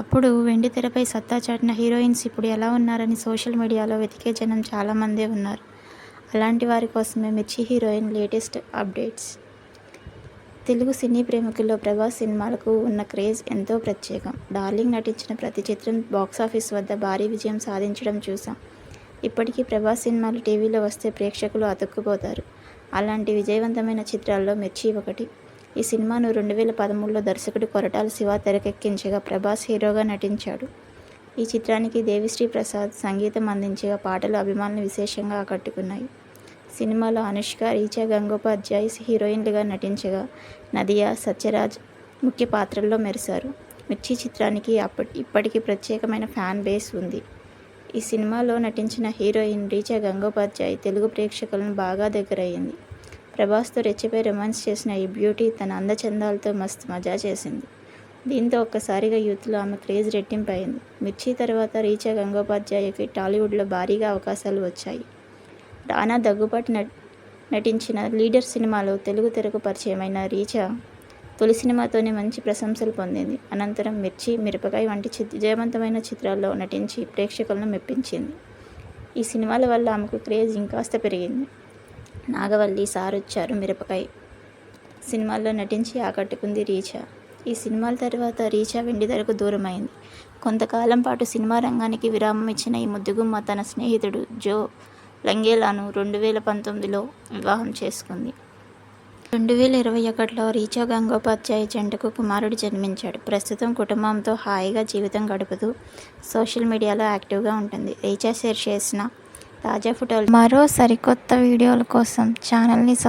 ఒకప్పుడు వెండితెరపై సత్తా చాటిన హీరోయిన్స్ ఇప్పుడు ఎలా ఉన్నారని సోషల్ మీడియాలో వెతికే జనం చాలామందే ఉన్నారు. అలాంటి వారి కోసమే Mirchi heroine latest updates. Telugu cine ప్రేమికుల్లో Prabhas సినిమాలకు ఉన్న క్రేజ్ ఎంతో ప్రత్యేకం. డార్లింగ్ నటించిన ప్రతి చిత్రం బాక్సాఫీస్ వద్ద భారీ విజయం సాధించడం చూసాం. ఇప్పటికీ ప్రభాస్ సినిమాలు టీవీలో వస్తే ప్రేక్షకులు అతుక్కుపోతారు. అలాంటి విజయవంతమైన చిత్రాల్లో మిర్చి ఒకటి. ఈ సినిమాను రెండు వేల పదమూడులో దర్శకుడు కొరటాల శివ తెరకెక్కించగా ప్రభాస్ హీరోగా నటించాడు. ఈ చిత్రానికి దేవిశ్రీ ప్రసాద్ సంగీతం అందించగా పాటలు అభిమానులు విశేషంగా ఆకట్టుకున్నాయి. సినిమాలో అనుష్క రీచా గంగోపాధ్యాయ్ హీరోయిన్లుగా నటించగా నదియా సత్యరాజ్ ముఖ్య పాత్రల్లో మెరిశారు. మిర్చి చిత్రానికి అప్పటి ఇప్పటికీ ప్రత్యేకమైన ఫ్యాన్ బేస్ ఉంది. ఈ సినిమాలో నటించిన హీరోయిన్ రీచా గంగోపాధ్యాయ్ తెలుగు ప్రేక్షకులను బాగా దగ్గరయ్యింది. ప్రభాస్తో రెచ్చిపోయి రొమాన్స్ చేసిన ఈ బ్యూటీ తన అందచందాలతో మస్తు మజా చేసింది. దీంతో ఒక్కసారిగా యూత్లో ఆమె క్రేజ్ రెట్టింపయింది మిర్చి తర్వాత రీచా గంగోపాధ్యాయకి టాలీవుడ్లో భారీగా అవకాశాలు వచ్చాయి. రానా దగ్గుబాటు నట్ నటించిన లీడర్ సినిమాలో తెలుగు తెరకు పరిచయమైన రీచా తొలి సినిమాతోనే మంచి ప్రశంసలు పొందింది. అనంతరం మిర్చి మిరపకాయ వంటి చి విజయవంతమైన చిత్రాల్లో నటించి ప్రేక్షకులను మెప్పించింది. ఈ సినిమాల వల్ల ఆమెకు క్రేజ్ ఇంకాస్త పెరిగింది. నాగవల్లి సారొచ్చారు మిరపకాయ. సినిమాల్లో నటించి ఆకట్టుకుంది రీచా. ఈ సినిమాల తర్వాత రీచా వెండి ధరకు దూరమైంది. కొంతకాలం పాటు సినిమా రంగానికి విరామం ఇచ్చిన ఈ ముద్దుగుమ్మ తన స్నేహితుడు జో లంగేలాను రెండు వేల పంతొమ్మిదిలో వివాహం చేసుకుంది. రెండు వేల ఇరవై ఒకటిలో రీచా గంగోపాధ్యాయ జంటకు కుమారుడు జన్మించాడు. ప్రస్తుతం కుటుంబంతో హాయిగా జీవితం గడుపుతూ సోషల్ మీడియాలో యాక్టివ్గా ఉంటుంది. రీచా షేర్ చేసిన తాజా ఫోటోలు. మరో సరికొత్త వీడియోల కోసం ఛానల్ని సబ్